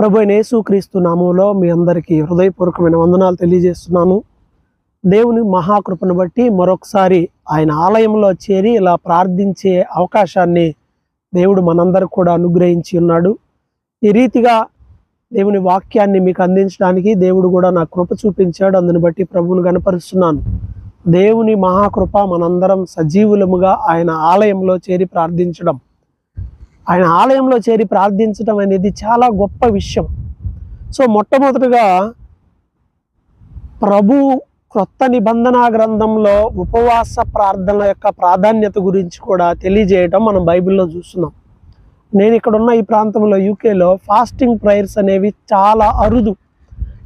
ప్రభు అయిన యేసుక్రీస్తు నామంలో మీ అందరికీ హృదయపూర్వకమైన వందనాలు తెలియజేస్తున్నాను. దేవుని మహాకృపను బట్టి మరొకసారి ఆయన ఆలయంలో చేరి ఇలా ప్రార్థించే అవకాశాన్ని దేవుడు మనందరికి కూడా అనుగ్రహించి ఉన్నాడు. ఈ రీతిగా దేవుని వాక్యాన్ని మీకు అందించడానికి దేవుడు కూడా నా కృప చూపించాడు. అందుని బట్టి ప్రభువును గనపరుస్తున్నాను దేవుని మహాకృప మనందరం సజీవులముగా ఆయన ఆలయంలో చేరి ప్రార్థించడం. ఆయన ఆలయంలో చేరి ప్రార్థించడం అనేది చాలా గొప్ప విషయం. సో మొట్టమొదటిగా ప్రభు క్రొత్త నిబంధన గ్రంథంలో ఉపవాస ప్రార్థనల యొక్క ప్రాధాన్యత గురించి కూడా తెలియజేయటం మనం బైబిల్లో చూస్తున్నాం. నేను ఇక్కడ ఉన్న ఈ ప్రాంతంలో యూకేలో ఫాస్టింగ్ ప్రేయర్స్ అనేవి చాలా అరుదు.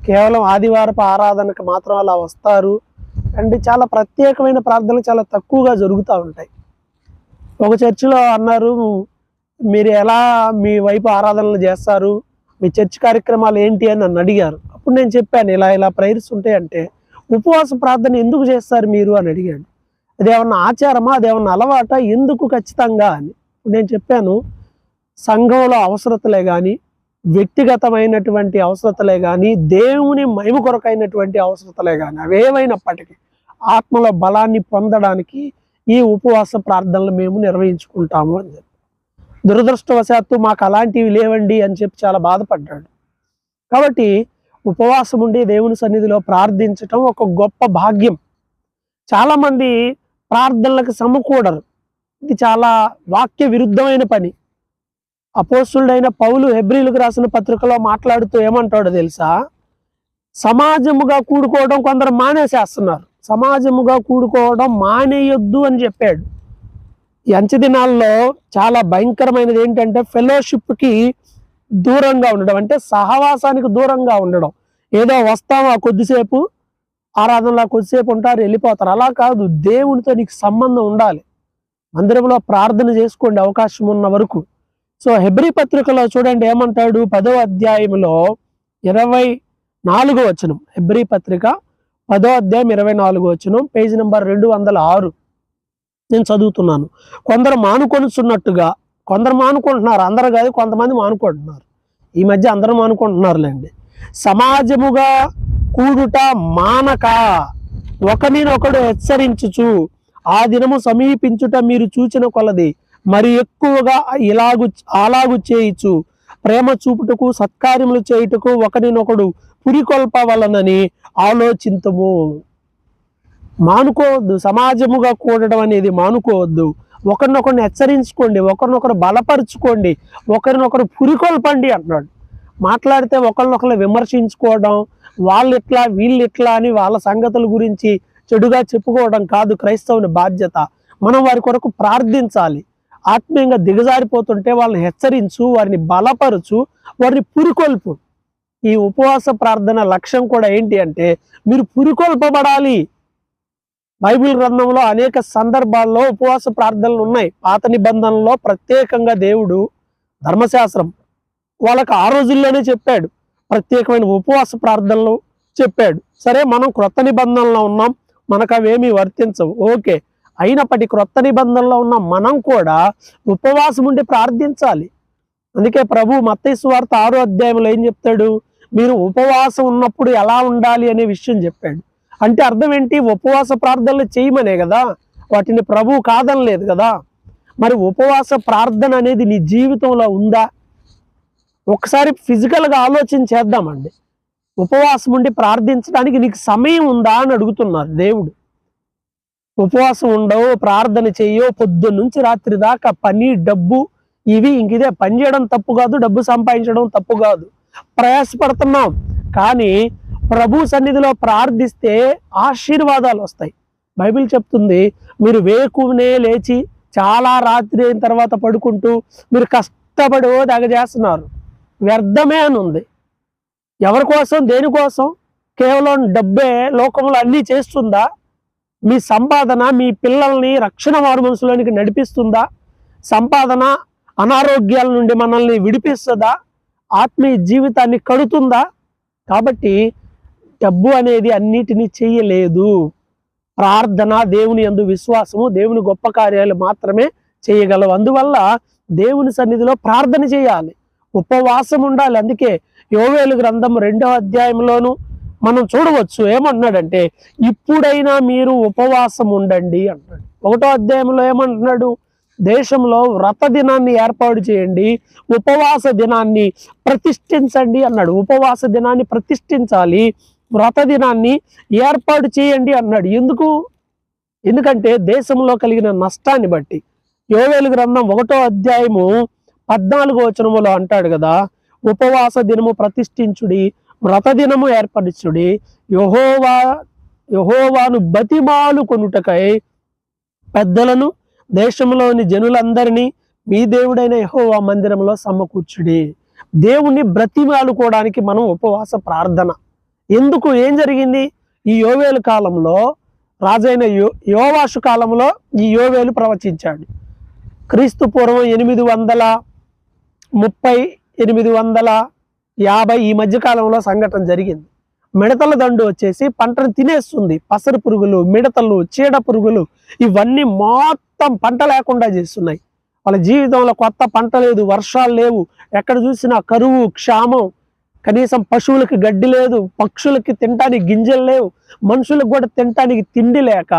కేవలం ఆదివారపు ఆరాధనకు మాత్రం అలా వస్తారు. అండ్ చాలా ప్రత్యేకమైన ప్రార్థనలు చాలా తక్కువగా జరుగుతూ ఉంటాయి. ఒక చర్చిలో అన్నారు మీరు ఎలా మీ వైపు ఆరాధనలు చేస్తారు? మీ చర్చ్ కార్యక్రమాలు ఏంటి అని నన్ను అడిగారు. అప్పుడు నేను చెప్పాను ఇలా ఇలా ప్రేయర్స్ ఉంటాయంటే ఉపవాస ప్రార్థన ఎందుకు చేస్తారు మీరు అని అడిగాడు. అదేమన్నా ఆచారమా? అదేమన్నా అలవాట? ఎందుకు ఖచ్చితంగా అని. నేను చెప్పాను సంఘంలో అవసరతలే కానీ వ్యక్తిగతమైనటువంటి అవసరతలే కానీ దేవుని మహిమ కొరకైనటువంటి అవసరతలే కానీ అవేమైనప్పటికీ ఆత్మల బలాన్ని పొందడానికి ఈ ఉపవాస ప్రార్థనలు మేము నిర్వహించుకుంటాము అని చెప్పి దురదృష్టవశాత్తు మాకు అలాంటివి లేవండి అని చెప్పి చాలా బాధపడ్డాడు. కాబట్టి ఉపవాసం ఉండి దేవుని సన్నిధిలో ప్రార్థించటం ఒక గొప్ప భాగ్యం. చాలామంది ప్రార్థనలకు సమకూడరు. ఇది చాలా వాక్య విరుద్ధమైన పని. అపోస్తుడైన పౌలు హెబ్రిలకు రాసిన పత్రికలో మాట్లాడుతూ ఏమంటాడో తెలుసా? సమాజముగా కూడుకోవడం కొందరు మానేసేస్తున్నారు. సమాజముగా కూడుకోవడం మానేయొద్దు అని చెప్పాడు. ఈ అంచె దినాల్లో చాలా భయంకరమైనది ఏంటంటే ఫెలోషిప్కి దూరంగా ఉండడం అంటే సహవాసానికి దూరంగా ఉండడం. ఏదో వస్తాం ఆ కొద్దిసేపు ఆరాధనలో కొద్దిసేపు ఉంటారు వెళ్ళిపోతారు. అలా కాదు దేవునితో నీకు సంబంధం ఉండాలి. మందిరంలో ప్రార్థన చేసుకోండి అవకాశం ఉన్న వరకు. సో హెబ్రి పత్రికలో చూడండి ఏమంటాడు? పదో అధ్యాయంలో ఇరవై నాలుగో వచనం. హెబ్రి పత్రిక పదో అధ్యాయం ఇరవై నాలుగో వచనం పేజ్ నెంబర్ రెండు వందల ఆరు. నేను చదువుతున్నాను. కొందరు మానుకొనుచున్నట్టుగా కొందరు మానుకుంటున్నారు. అందరు కాదు కొంతమంది మానుకుంటున్నారు. ఈ మధ్య అందరూ మానుకుంటున్నారులేండి. సమాజముగా కూడుట మానక ఒకరినొకడు హెచ్చరించుచు ఆ దినము సమీపించుట మీరు చూచిన కొలది మరి ఎక్కువగా ఇలాగు అలాగు చేయిచు. ప్రేమ చూపుటకు సత్కార్యములు చేయుటకు ఒకరినొకడు పురికొల్పవలనని ఆలోచింతము. మానుకోవద్దు సమాజముగా కూడడం అనేది మానుకోవద్దు. ఒకరినొకరిని హెచ్చరించుకోండి ఒకరినొకరు బలపరుచుకోండి ఒకరినొకరు పురికొల్పండి అంటున్నాడు. మాట్లాడితే ఒకరినొకరు విమర్శించుకోవడం వాళ్ళు ఇట్లా వీళ్ళు ఇట్లా అని వాళ్ళ సంగతుల గురించి చెడుగా చెప్పుకోవడం కాదు క్రైస్తవుని బాధ్యత. మనం వారి కొరకు ప్రార్థించాలి. ఆత్మీయంగా దిగజారిపోతుంటే వాళ్ళని హెచ్చరించు వారిని బలపరచు వారిని పురికొల్పు. ఈ ఉపవాస ప్రార్థన లక్ష్యం కూడా ఏంటి అంటే మీరు పురికొల్పబడాలి. బైబిల్ గ్రంథంలో అనేక సందర్భాల్లో ఉపవాస ప్రార్థనలు ఉన్నాయి. పాత నిబంధనలో ప్రత్యేకంగా దేవుడు ధర్మశాస్త్రం వాళ్ళకి ఆ రోజుల్లోనే చెప్పాడు. ప్రత్యేకమైన ఉపవాస ప్రార్థనలు చెప్పాడు. సరే మనం క్రొత్త నిబంధనలో ఉన్నాం. మనకు అవేమీ వర్తించవు. ఓకే. అయినప్పటి క్రొత్త నిబంధనలో ఉన్న మనం కూడా ఉపవాసం ఉండి ప్రార్థించాలి. అందుకే ప్రభు మత్తయి ఆరో అధ్యాయంలో ఏం చెప్తాడు? మీరు ఉపవాసం ఉన్నప్పుడు ఎలా ఉండాలి అనే విషయం చెప్పాడు. అంటే అర్థం ఏంటి? ఉపవాస ప్రార్థనలు చేయమనే కదా. వాటిని ప్రభు కాదనలేదు కదా. మరి ఉపవాస ప్రార్థన అనేది నీ జీవితంలో ఉందా? ఒకసారి ఫిజికల్గా ఆలోచన చేద్దామండి. ఉపవాసం ఉండి ప్రార్థించడానికి నీకు సమయం ఉందా అని అడుగుతున్నారు దేవుడు. ఉపవాసం ఉండవు ప్రార్థన చెయ్యో పొద్దున్న నుంచి రాత్రి దాకా పని డబ్బు ఇవి ఇంక ఇదే. పని చేయడం తప్పు కాదు డబ్బు సంపాదించడం తప్పు కాదు. ప్రయాసపడుతున్నాం. కానీ ప్రభు సన్నిధిలో ప్రార్థిస్తే ఆశీర్వాదాలు వస్తాయి. బైబిల్ చెప్తుంది మీరు వేకునే లేచి చాలా రాత్రి అయిన తర్వాత పడుకుంటూ మీరు కష్టపడి తెగ చేస్తున్నారు వ్యర్థమే అని ఉంది. ఎవరి కోసం దేనికోసం కేవలం డబ్బే లోకంలో అన్నీ చేస్తుందా? మీ సంపాదన మీ పిల్లల్ని రక్షణ వారు మనసులోనికి నడిపిస్తుందా? సంపాదన అనారోగ్యాల నుండి మనల్ని విడిపిస్తుందా? ఆత్మీయ జీవితాన్ని కడుతుందా? కాబట్టి డబ్బు అనేది అన్నిటినీ చేయలేదు. ప్రార్థన దేవుని యందు విశ్వాసము దేవుని గొప్ప కార్యాలు మాత్రమే చేయగలవు. అందువల్ల దేవుని సన్నిధిలో ప్రార్థన చేయాలి. ఉపవాసం ఉండాలి. అందుకే యోవేలు గ్రంథం రెండవ అధ్యాయంలోను మనం చూడవచ్చు. ఏమంటున్నాడంటే ఇప్పుడైనా మీరు ఉపవాసం ఉండండి అంటాడు. ఒకటో అధ్యాయంలో ఏమంటున్నాడు? దేశంలో వ్రత దినాన్ని ఏర్పాటు చేయండి ఉపవాస దినాన్ని ప్రతిష్ఠించండి అన్నాడు. ఉపవాస దినాన్ని ప్రతిష్ఠించాలి వ్రత దినాన్ని ఏర్పాటు చేయండి అన్నాడు. ఎందుకు? ఎందుకంటే దేశంలో కలిగిన నష్టాన్ని బట్టి. యోవేలు గ్రంథం ఒకటో అధ్యాయము పద్నాలుగో వచనములో అంటాడు కదా ఉపవాస దినము ప్రతిష్ఠించుడి వ్రత దినము ఏర్పరచుడి యహోవా యహోవాను బతిమాలు కొనుటకై పెద్దలను దేశంలోని జనులందరినీ మీ దేవుడైన యహోవా మందిరంలో సమకూర్చుడి. దేవుణ్ణి బ్రతిమాలుకోవడానికి మనం ఉపవాస ప్రార్థన. ఎందుకు ఏం జరిగింది? ఈ యోవేలు కాలంలో రాజైన యో యోవాషు కాలంలో ఈ యోవేలు ప్రవచించాడు. క్రీస్తు పూర్వం ఎనిమిది వందల ముప్పై ఎనిమిది వందల యాభై ఈ మధ్యకాలంలో సంఘటన జరిగింది. మిడతల దండు వచ్చేసి పంటను తినేస్తుంది. పసరు పురుగులు మిడతలు చీడ పురుగులు ఇవన్నీ మొత్తం పంట లేకుండా చేస్తున్నాయి. వాళ్ళ జీవితంలో కొత్త పంట లేదు వర్షాలు లేవు. ఎక్కడ చూసినా కరువు క్షామం కనీసం పశువులకు గడ్డి లేదు పక్షులకి తినటానికి గింజలు లేవు మనుషులకు కూడా తినటానికి తిండి లేక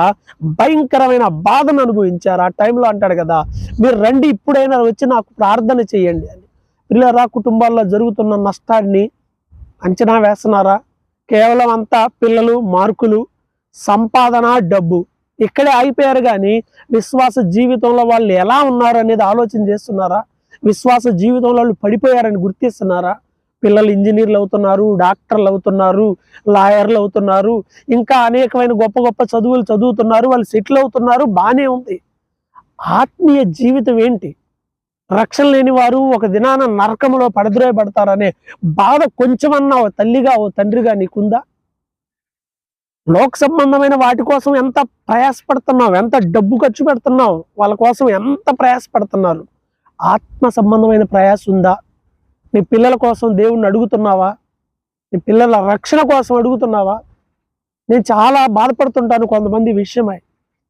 భయంకరమైన బాధను అనుభవించారు. ఆ టైంలో అంటాడు కదా మీరు రండి ఇప్పుడైనా వచ్చి నాకు ప్రార్థన చేయండి అని. పిల్లరా కుటుంబాల్లో జరుగుతున్న నష్టాన్ని అంచనా వేస్తున్నారా? కేవలం అంతా పిల్లలు మార్కులు సంపాదన డబ్బు ఇక్కడే అయిపోయారు కానీ విశ్వాస జీవితంలో వాళ్ళు ఎలా ఉన్నారు అనేది ఆలోచన చేస్తున్నారా? విశ్వాస జీవితంలో వాళ్ళు పడిపోయారని గుర్తిస్తున్నారా? పిల్లలు ఇంజనీర్లు అవుతున్నారు డాక్టర్లు అవుతున్నారు లాయర్లు అవుతున్నారు ఇంకా అనేకమైన గొప్ప గొప్ప చదువులు చదువుతున్నారు వాళ్ళు సెటిల్ అవుతున్నారు బాగానే ఉంది. ఆత్మీయ జీవితం ఏంటి? రక్షణ లేని వారు ఒక దినాన నరకములో పడద్రోయబడతారనే బాధ కొంచెమన్నా ఓ తల్లిగా ఓ తండ్రిగా నీకుందా? లోక సంబంధమైన వాటి కోసం ఎంత ప్రయాసపడుతున్నావు? ఎంత డబ్బు ఖర్చు పెడుతున్నావు? వాళ్ళ కోసం ఎంత ప్రయాసపడుతున్నారు? ఆత్మ సంబంధమైన ప్రయాస ఉందా? నీ పిల్లల కోసం దేవుణ్ణి అడుగుతున్నావా? నీ పిల్లల రక్షణ కోసం అడుగుతున్నావా? నేను చాలా బాధపడుతుంటాను కొంతమంది విషయమై.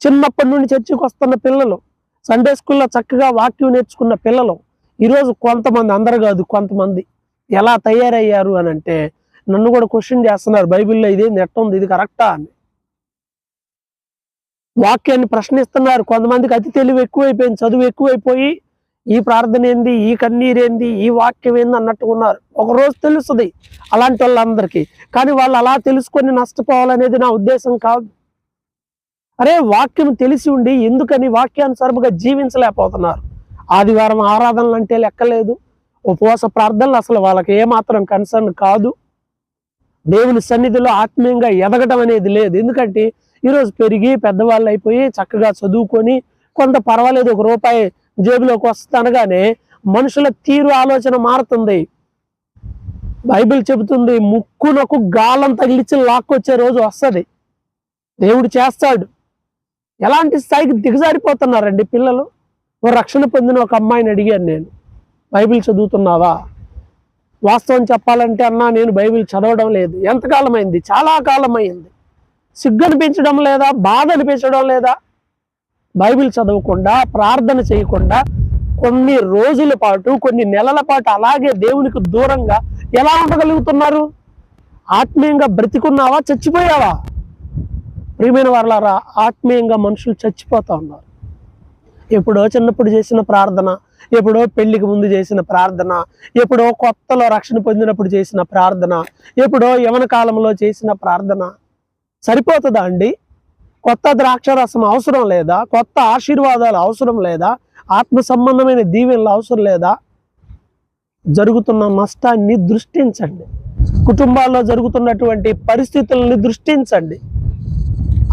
చిన్నప్పటి నుండి చర్చికి వస్తున్న పిల్లలు సండే స్కూల్లో చక్కగా వాక్యం నేర్చుకున్న పిల్లలు ఈరోజు కొంతమంది అందరు కాదు కొంతమంది ఎలా తయారయ్యారు అని అంటే నన్ను కూడా క్వశ్చన్ చేస్తున్నారు బైబిల్లో ఇదే ఎట్ట ఉంది ఇది కరెక్టా అని. వాక్యాన్ని ప్రశ్నిస్తున్నారు కొంతమందికి అతి తెలివి ఎక్కువైపోయింది చదువు ఎక్కువైపోయి ఈ ప్రార్థన ఏంది? ఈ కన్నీరేంది ఈ వాక్యం ఏంది అన్నట్టు ఉన్నారు. ఒకరోజు తెలుస్తుంది అలాంటి వాళ్ళందరికీ. కానీ వాళ్ళు అలా తెలుసుకొని నష్టపోవాలనేది నా ఉద్దేశం కాదు. అరే వాక్యం తెలిసి ఉండి ఎందుకని వాక్యానుసరముగా జీవించలేకపోతున్నారు? ఆదివారం ఆరాధనలు అంటే లెక్కలేదు. ఉపవాస ప్రార్థనలు అసలు వాళ్ళకి ఏమాత్రం కన్సర్న్ కాదు. దేవుని సన్నిధిలో ఆత్మీయంగా ఎదగటం అనేది లేదు. ఎందుకంటే ఈరోజు పెరిగి పెద్దవాళ్ళు అయిపోయి చక్కగా చదువుకొని కొంత పర్వాలేదు ఒక రూపాయి జేబులోకి వస్తానగానే మనుషుల తీరు ఆలోచన మారుతుంది. బైబిల్ చెబుతుంది ముక్కునకు గాలం తగిలిచ్చి లాక్కొచ్చే రోజు వస్తుంది. దేవుడు చేస్తాడు. ఎలాంటి స్థాయికి దిగజారిపోతున్నారండి పిల్లలు? రక్షణ పొందిన ఒక అమ్మాయిని అడిగాను నేను. బైబిల్ చదువుతున్నావా? వాస్తవం చెప్పాలంటే అన్నా నేను బైబిల్ చదవడం లేదు. ఎంతకాలం అయింది చాలా కాలం అయింది సిగ్గు అనిపించడం లేదా? బాధ అనిపించడం లేదా? బైబిల్ చదవకుండా ప్రార్థన చేయకుండా కొన్ని రోజుల పాటు కొన్ని నెలల పాటు అలాగే దేవునికి దూరంగా ఎలా ఉండగలుగుతున్నారు? ఆత్మీయంగా బ్రతికున్నావా? చచ్చిపోయావా? ప్రియమైన వాళ్ళారా ఆత్మీయంగా మనుషులు చచ్చిపోతూ ఉన్నారు. ఎప్పుడో చిన్నప్పుడు చేసిన ప్రార్థన ఎప్పుడో పెళ్ళికి ముందు చేసిన ప్రార్థన ఎప్పుడో కొత్తలో రక్షణ పొందినప్పుడు చేసిన ప్రార్థన ఎప్పుడో యవన కాలంలో చేసిన ప్రార్థన సరిపోతుందా అండి? కొత్త ద్రాక్షరసం అవసరం లేదా? కొత్త ఆశీర్వాదాలు అవసరం లేదా? ఆత్మ సంబంధమైన దీవెనలు అవసరం లేదా? జరుగుతున్న నష్టాన్ని దృష్టించండి. కుటుంబాల్లో జరుగుతున్నటువంటి పరిస్థితులని దృష్టించండి.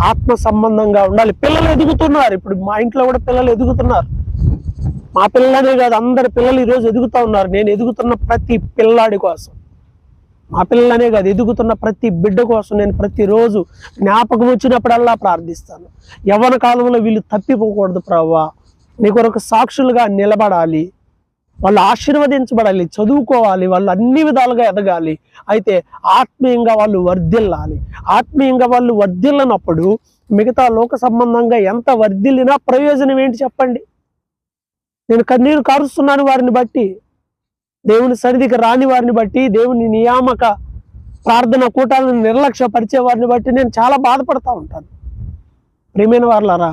ఆత్మ సంబంధంగా ఉండాలి. పిల్లలు ఎదుగుతున్నారు. ఇప్పుడు మా ఇంట్లో కూడా పిల్లలు ఎదుగుతున్నారు. మా పిల్లలనే కాదు అందరి పిల్లలు ఈరోజు ఎదుగుతూ ఉన్నారు. నేను ఎదుగుతున్న ప్రతి పిల్లాడి కోసం. మా పిల్లలనే కాదు ఎదుగుతున్న ప్రతి బిడ్డ కోసం నేను ప్రతిరోజు జ్ఞాపకం వచ్చినప్పుడల్లా ప్రార్థిస్తాను. యవ్వన కాలంలో వీళ్ళు తప్పిపోకూడదు ప్రవ్వా. నీ కొరకు సాక్షులుగా నిలబడాలి. వాళ్ళు ఆశీర్వదించబడాలి చదువుకోవాలి వాళ్ళు అన్ని విధాలుగా ఎదగాలి. అయితే ఆత్మీయంగా వాళ్ళు వర్ధిల్లాలి. ఆత్మీయంగా వాళ్ళు వర్ధిల్లనప్పుడు మిగతా లోక సంబంధంగా ఎంత వర్ధిల్లినా ప్రయోజనం ఏంటి చెప్పండి? నేను కన్నీరు కారుస్తున్నాను వారిని బట్టి. దేవుని సన్నిధికి రాని వారిని బట్టి దేవుని నియామక ప్రార్థన కూటాలను నిర్లక్ష్యపరిచే వారిని బట్టి నేను చాలా బాధపడతా ఉంటాను. ప్రియమైన వాళ్ళారా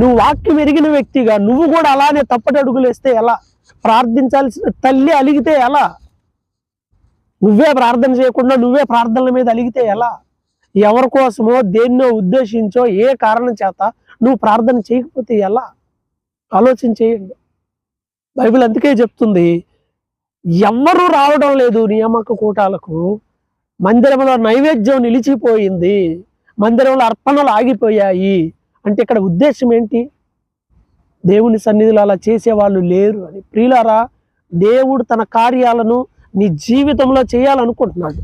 నువ్వు వాక్యం ఎరిగిన వ్యక్తిగా నువ్వు కూడా అలానే తప్పటి అడుగులేస్తే ఎలా? ప్రార్థించాల్సిన తల్లి అలిగితే ఎలా? నువ్వే ప్రార్థన చేయకుండా నువ్వే ప్రార్థనల మీద అలిగితే ఎలా? ఎవరి కోసమో దేన్నో ఉద్దేశించో ఏ కారణం చేత నువ్వు ప్రార్థన చేయకపోతే ఎలా? ఆలోచన చేయండి. బైబిల్ అందుకే చెప్తుంది ఎవ్వరూ రావడం లేదు నియామక కూటాలకు. మందిరంలో నైవేద్యం నిలిచిపోయింది మందిరంలో అర్పణలు ఆగిపోయాయి. అంటే ఇక్కడ ఉద్దేశం ఏంటి? దేవుని సన్నిధిలో అలా చేసేవాళ్ళు లేరు అని. ప్రియులారా దేవుడు తన కార్యాలను నీ జీవితంలో చేయాలనుకుంటున్నాడు.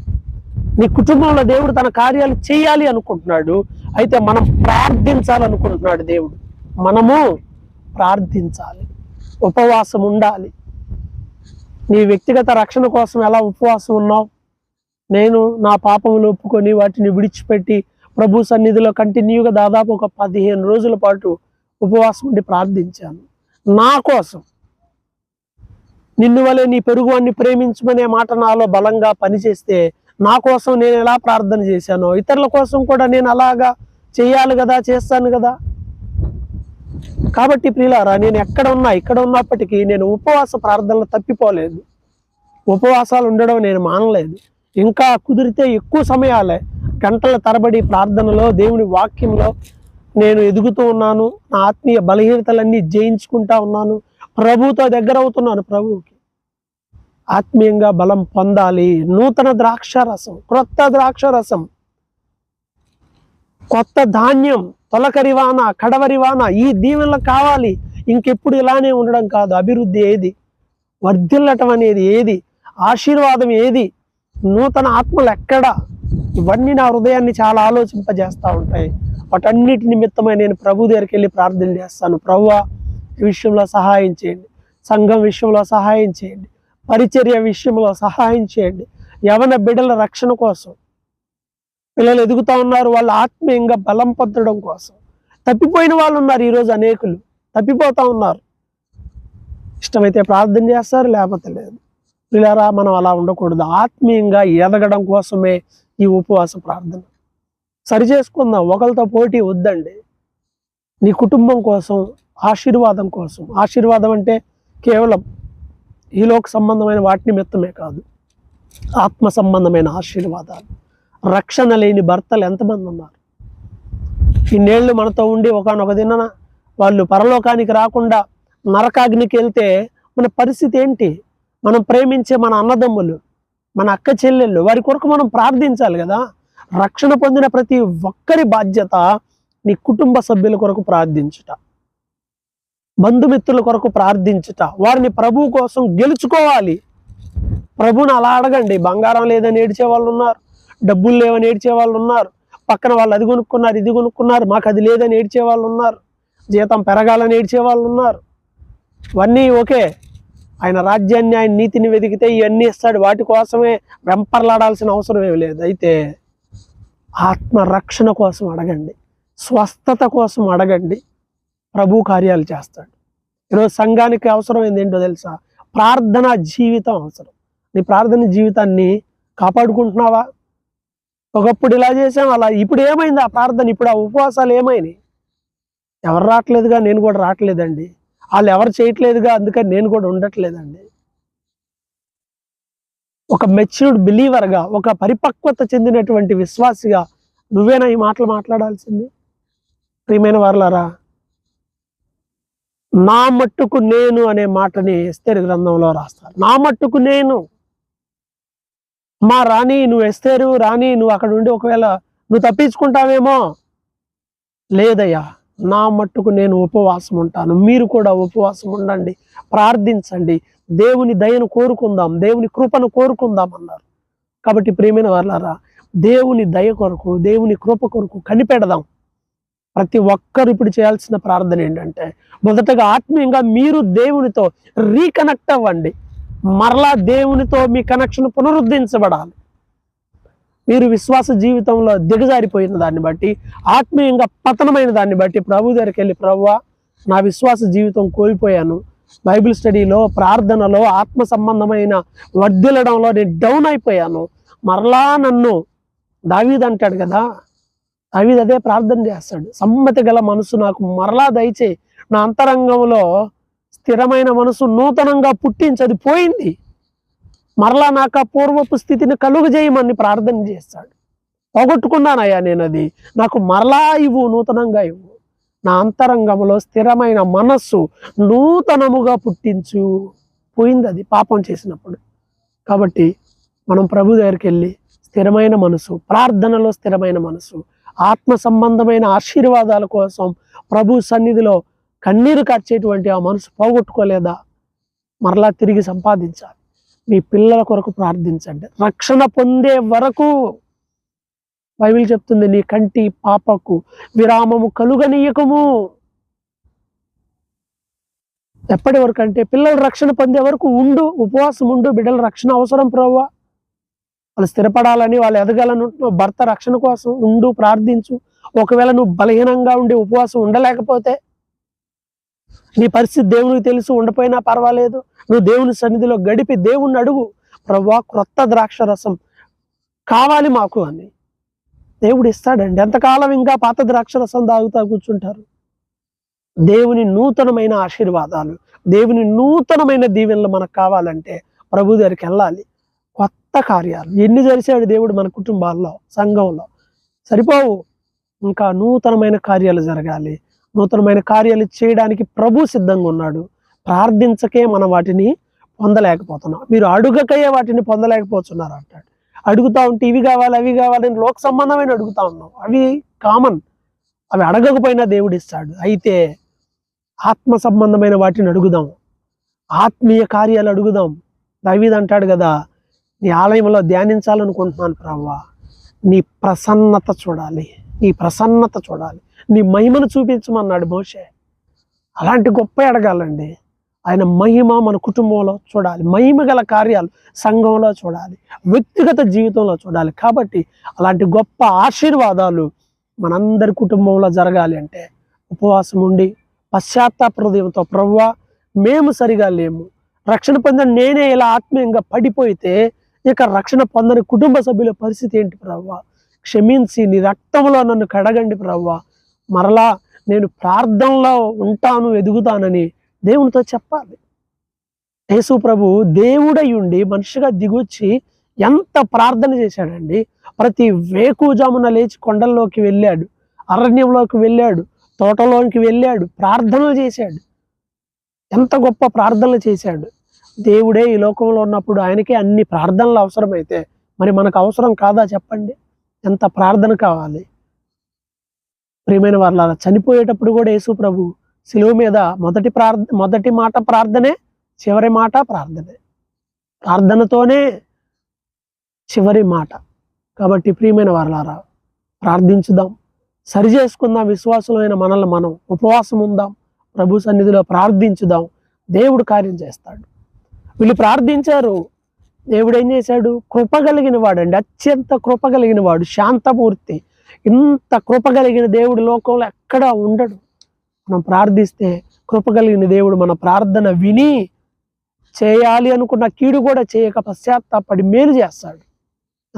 నీ కుటుంబంలో దేవుడు తన కార్యాలు చేయాలి అనుకుంటున్నాడు. అయితే మనం ప్రార్థించాలనుకుంటున్నాడు దేవుడు. మనము ప్రార్థించాలి. ఉపవాసం ఉండాలి. నీ వ్యక్తిగత రక్షణ కోసం ఎలా ఉపవాసం ఉన్నావు? నేను నా పాపములు ఒప్పుకొని వాటిని విడిచిపెట్టి ప్రభు సన్నిధిలో కంటిన్యూగా దాదాపు ఒక పదిహేను రోజుల పాటు ఉపవాసం ఉండి ప్రార్థించాను. నా కోసం. నిన్ను వలె నీ పెరుగువాన్ని ప్రేమించమనే మాట నాలో బలంగా పనిచేస్తే నా కోసం నేను ఎలా ప్రార్థన చేశానో ఇతరుల కోసం కూడా నేను అలాగా చేయాలి కదా చేస్తాను కదా? కాబట్టి ప్రియులారా నేను ఎక్కడ ఉన్నా ఇక్కడ ఉన్నప్పటికీ నేను ఉపవాస ప్రార్థనలు తప్పిపోలేదు. ఉపవాసాలు ఉండడం నేను మానలేదు. ఇంకా కుదిరితే ఎక్కువ సమయాలే గంటల తరబడి ప్రార్థనలో దేవుని వాక్యంలో నేను ఎదుగుతూ ఉన్నాను. నా ఆత్మీయ బలహీనతలన్నీ జయించుకుంటా ఉన్నాను. ప్రభుతో దగ్గర అవుతున్నాను ప్రభువుకి. ఆత్మీయంగా బలం పొందాలి. నూతన ద్రాక్ష రసం క్రొత్త ద్రాక్ష రసం కొత్త ధాన్యం తొలకరి వాన కడవరి వాన ఈ దీవెనలు కావాలి. ఇంకెప్పుడు ఇలానే ఉండడం కాదు. అభివృద్ధి ఏది? వర్ధిల్లటం అనేది ఏది? ఆశీర్వాదం ఏది? నూతన ఆత్మలు ఎక్కడ? ఇవన్నీ నా హృదయాన్ని చాలా ఆలోచింపజేస్తూ ఉంటాయి. వాటన్నిటి నిమిత్తమై నేను ప్రభు దగ్గరికి వెళ్ళి ప్రార్థన చేస్తాను. ప్రభు ఈ విషయంలో సహాయం చేయండి. సంఘం విషయంలో సహాయం చేయండి. పరిచర్య విషయంలో సహాయం చేయండి. యవన బిడ్డల రక్షణ కోసం పిల్లలు ఎదుగుతా ఉన్నారు వాళ్ళ ఆత్మీయంగా బలం పొందడం కోసం. తప్పిపోయిన వాళ్ళు ఉన్నారు ఈరోజు అనేకులు. తప్పిపోతా ఉన్నారు. ఇష్టమైతే ప్రార్థన చేస్తారు లేకపోతే లేదు. పిల్లరా మనం అలా ఉండకూడదు. ఆత్మీయంగా ఎదగడం కోసమే ఈ ఉపవాస ప్రార్థన. సరి చేసుకుందాం. ఒకరితో పోటీ వద్దండి. నీ కుటుంబం కోసం ఆశీర్వాదం కోసం. ఆశీర్వాదం అంటే కేవలం ఈలోక సంబంధమైన వాటి నిమిత్తమే కాదు. ఆత్మ సంబంధమైన ఆశీర్వాదాలు. రక్షణ లేని భర్తలు ఎంతమంది ఉన్నారు? ఇన్నేళ్ళు మనతో ఉండి ఒకనొక దిన వాళ్ళు పరలోకానికి రాకుండా నరకాగ్నికి వెళ్తే మన పరిస్థితి ఏంటి? మనం ప్రేమించే మన అన్నదమ్ములు మన అక్క చెల్లెళ్ళు వారి కొరకు మనం ప్రార్థించాలి కదా? రక్షణ పొందిన ప్రతి ఒక్కరి బాధ్యత నీ కుటుంబ సభ్యుల కొరకు ప్రార్థించుట. బంధుమిత్రుల కొరకు ప్రార్థించుట. వారిని ప్రభు కోసం గెలుచుకోవాలి. ప్రభుని అలా అడగండి బంగారం లేదని ఏడిచే వాళ్ళు ఉన్నారు. డబ్బులు లేవని ఏడ్చే వాళ్ళు ఉన్నారు. పక్కన వాళ్ళు అది కొనుక్కున్నారు ఇది కొనుక్కున్నారు మాకు అది లేదని ఏడ్చే వాళ్ళు ఉన్నారు. జీతం పెరగాలని ఏడ్చే వాళ్ళు ఉన్నారు. ఇవన్నీ ఓకే. ఆయన రాజ్యాన్ని ఆయన నీతిని వెతికితే ఇవన్నీ ఇస్తాడు. వాటి కోసమే వెంపర్లాడాల్సిన అవసరం ఏమి లేదు. అయితే ఆత్మరక్షణ కోసం అడగండి. స్వస్థత కోసం అడగండి. ప్రభు కార్యాలు చేస్తాడు. ఈరోజు సంఘానికి అవసరం ఏంటో తెలుసా? ప్రార్థన జీవితం అవసరం. నీ ప్రార్థన జీవితాన్ని కాపాడుకుంటున్నావా? ఒకప్పుడు ఇలా చేసాం అలా ఇప్పుడు ఏమైంది? ఆ ప్రార్థన ఇప్పుడు ఆ ఉపవాసాలు ఏమైనాయి? ఎవరు రావట్లేదుగా నేను కూడా రావట్లేదండి వాళ్ళు ఎవరు చేయట్లేదుగా? అందుకని నేను కూడా ఉండట్లేదండి. ఒక మెచ్యూర్డ్ బిలీవర్గా ఒక పరిపక్వత చెందినటువంటి విశ్వాసిగా నువ్వేనా ఈ మాటలు మాట్లాడాల్సింది? ప్రియమైన వారులారా నా మట్టుకు నేను అనే మాటని ఎస్తేరు గ్రంథంలో రాస్తారు. నా మట్టుకు నేను మా రాణి నువ్వు ఎస్తేరు రాణి నువ్వు అక్కడ ఉండి ఒకవేళ నువ్వు తప్పించుకుంటావేమో? లేదయ్యా నా మట్టుకు నేను ఉపవాసం ఉంటాను. మీరు కూడా ఉపవాసం ఉండండి ప్రార్థించండి. దేవుని దయను కోరుకుందాం దేవుని కృపను కోరుకుందాం అన్నారు. కాబట్టి ప్రేమైన వాళ్ళారా దేవుని దయ కొరకు దేవుని కృప కొరకు కనిపెడదాం. ప్రతి ఒక్కరు ఇప్పుడు చేయాల్సిన ప్రార్థన ఏంటంటే మొదటగా ఆత్మీయంగా మీరు దేవునితో రీకనెక్ట్ అవ్వండి. మరలా దేవునితో మీ కనెక్షన్ పునరుద్ధరించబడాలి. మీరు విశ్వాస జీవితంలో దిగజారిపోయిన దాన్ని బట్టి ఆత్మీయంగా పతనమైన దాన్ని బట్టి ప్రభు దగ్గరికి వెళ్ళి ప్రభువా నా విశ్వాస జీవితం కోల్పోయాను. బైబిల్ స్టడీలో ప్రార్థనలో ఆత్మ సంబంధమైన వర్ధిల్లడంలో నేను డౌన్ అయిపోయాను. మరలా నన్ను దావీద్ అంటాడు కదా దావీద్ అదే ప్రార్థన చేస్తాడు. సమ్మతి గల మనసు నాకు మరలా దయచే నా అంతరంగంలో స్థిరమైన మనసు నూతనంగా పుట్టించది పోయింది. మరలా నాకు ఆ పూర్వపు స్థితిని కలుగజేయమని ప్రార్థన చేస్తాడు. పోగొట్టుకున్నానయ్యా నేను అది. నాకు మరలా ఇవ్వు నూతనంగా ఇవ్వు. నా అంతరంగంలో స్థిరమైన మనస్సు నూతనముగా పుట్టించు. పోయింది అది పాపం చేసినప్పుడు. కాబట్టి మనం ప్రభు దగ్గరికి వెళ్ళి స్థిరమైన మనసు ప్రార్థనలో స్థిరమైన మనసు ఆత్మ సంబంధమైన ఆశీర్వాదాల కోసం ప్రభు సన్నిధిలో కన్నీరు కార్చేటువంటి ఆ మనసు పోగొట్టుకోలేదా? మరలా తిరిగి సంపాదించాలి. మీ పిల్లల కొరకు ప్రార్థించండి. రక్షణ పొందే వరకు బైబిల్ చెప్తుంది నీ కంటి పాపకు విరామము కలుగనీయకము. ఎప్పటి వరకు అంటే పిల్లలు రక్షణ పొందే వరకు ఉండు ఉపవాసం ఉండు బిడ్డల రక్షణ అవసరం ప్రవ్వా. వాళ్ళు స్థిరపడాలని వాళ్ళు ఎదగాలని భర్త రక్షణ కోసం ఉండు ప్రార్థించు. ఒకవేళ నువ్వు బలహీనంగా ఉండి ఉపవాసం ఉండలేకపోతే నీ పరిస్థితి దేవునికి తెలుసు ఉండపోయినా పర్వాలేదు. నువ్వు దేవుని సన్నిధిలో గడిపి దేవుణ్ణి అడుగు. ప్రవ్వా క్రొత్త ద్రాక్ష రసం కావాలి మాకు అని. దేవుడు ఇస్తాడండి. ఎంతకాలం ఇంకా పాత ద్రాక్ష రసం తాగుతా కూర్చుంటారు? దేవుని నూతనమైన ఆశీర్వాదాలు దేవుని నూతనమైన దీవెనలు మనకు కావాలంటే ప్రభు దగ్గరికి వెళ్ళాలి. కొత్త కార్యాలు. ఎన్ని జరిశాడు దేవుడు మన కుటుంబాల్లో సంఘంలో? సరిపోవు. ఇంకా నూతనమైన కార్యాలు జరగాలి. నూతనమైన కార్యాలు చేయడానికి ప్రభు సిద్ధంగా ఉన్నాడు. ప్రార్థించకే మనం వాటిని పొందలేకపోతున్నాం. మీరు అడుగకయే వాటిని పొందలేకపోతున్నారు అంటాడు. అడుగుతా ఉంటే ఇవి కావాలి అవి కావాలని లోక సంబంధమైన అడుగుతా ఉన్నాం. అవి కామన్. అవి అడగకపోయినా దేవుడు ఇస్తాడు. అయితే ఆత్మ సంబంధమైన వాటిని అడుగుదాం. ఆత్మీయ కార్యాలు అడుగుదాం. దైవీద్ అంటాడు కదా నీ ఆలయంలో ధ్యానించాలనుకుంటున్నాను ప్రవ్వా నీ ప్రసన్నత చూడాలి. నీ ప్రసన్నత చూడాలి. నీ మహిమను చూపించమన్నాడు మోషే. అలాంటి గొప్ప అడగాలండి ఆయన మహిమ మన కుటుంబంలో చూడాలి. మహిమ గల కార్యాలు సంఘంలో చూడాలి. వ్యక్తిగత జీవితంలో చూడాలి. కాబట్టి అలాంటి గొప్ప ఆశీర్వాదాలు మనందరి కుటుంబంలో జరగాలి అంటే ఉపవాసం ఉండి పశ్చాత్తాప హృదయంతో ప్రవ్వా మేము సరిగా లేము. రక్షణ పొందని నేనే ఇలా ఆత్మీయంగా పడిపోయితే ఇక రక్షణ పొందని కుటుంబ సభ్యుల పరిస్థితి ఏంటి ప్రవ్వా? క్షమించి నీ రక్తంలో నన్ను కడగండి ప్రవ్వా. మరలా నేను ప్రార్థనలో ఉంటాను ఎదుగుతానని దేవునితో చెప్పాలి. యేసు ప్రభు దేవుడై ఉండి మనిషిగా దిగొచ్చి ఎంత ప్రార్థన చేశాడండి. ప్రతి వేకుజామున లేచి కొండల్లోకి వెళ్ళాడు అరణ్యంలోకి వెళ్ళాడు తోటలోనికి వెళ్ళాడు ప్రార్థనలు చేశాడు. ఎంత గొప్ప ప్రార్థనలు చేశాడు. దేవుడే ఈ లోకంలో ఉన్నప్పుడు ఆయనకే అన్ని ప్రార్థనలు అవసరమైతే మరి మనకు అవసరం కాదా చెప్పండి? ఎంత ప్రార్థన కావాలి? ప్రియమైన వాళ్ళ చనిపోయేటప్పుడు కూడా యేసు ప్రభు శిలువ మీద మొదటి ప్రార్థ మొదటి మాట ప్రార్థనే చివరి మాట ప్రార్థనే. ప్రార్థనతోనే చివరి మాట. కాబట్టి ప్రియమైన వారలారా ప్రార్థించుదాం. సరి చేసుకుందాం విశ్వాసులమైన మనల్ని మనం ఉపవాసం ఉందాం ప్రభు సన్నిధిలో ప్రార్థించుదాం. దేవుడు కార్యం చేస్తాడు. వీళ్ళు ప్రార్థించారు. దేవుడు ఏం చేశాడు? కృప కలిగిన వాడండి. అత్యంత కృప కలిగిన వాడు శాంతమూర్తి. ఇంత కృప కలిగిన దేవుడు లోకంలో ఎక్కడా ఉండడు. మనం ప్రార్థిస్తే కృప కలిగిన దేవుడు మన ప్రార్థన విని చేయాలి అనుకున్న కీడు కూడా చేయక పశ్చాత్తాపడి మేలు చేస్తాడు.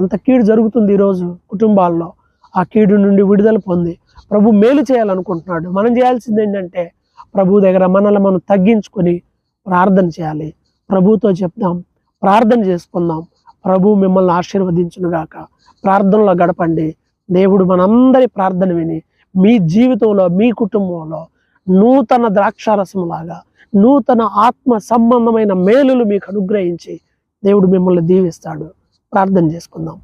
అంత కీడు జరుగుతుంది ఈరోజు కుటుంబాల్లో. ఆ కీడు నుండి విడుదల పొంది ప్రభు మేలు చేయాలనుకుంటున్నాడు. మనం చేయాల్సింది ఏంటంటే ప్రభు దగ్గర మనల్ని మనం తగ్గించుకొని ప్రార్థన చేయాలి. ప్రభుతో చెప్దాం ప్రార్థన చేసుకుందాం. ప్రభు మిమ్మల్ని ఆశీర్వదించునుగాక. ప్రార్థనలో గడపండి. దేవుడు మనందరి ప్రార్థన విని మీ జీవితంలో మీ కుటుంబంలో నూతన ద్రాక్షారసంలాగా నూతన ఆత్మ సంబంధమైన మేలులు మీకు అనుగ్రహించి దేవుడు మిమ్మల్ని దీవిస్తాడు. ప్రార్థన చేసుకుందాం.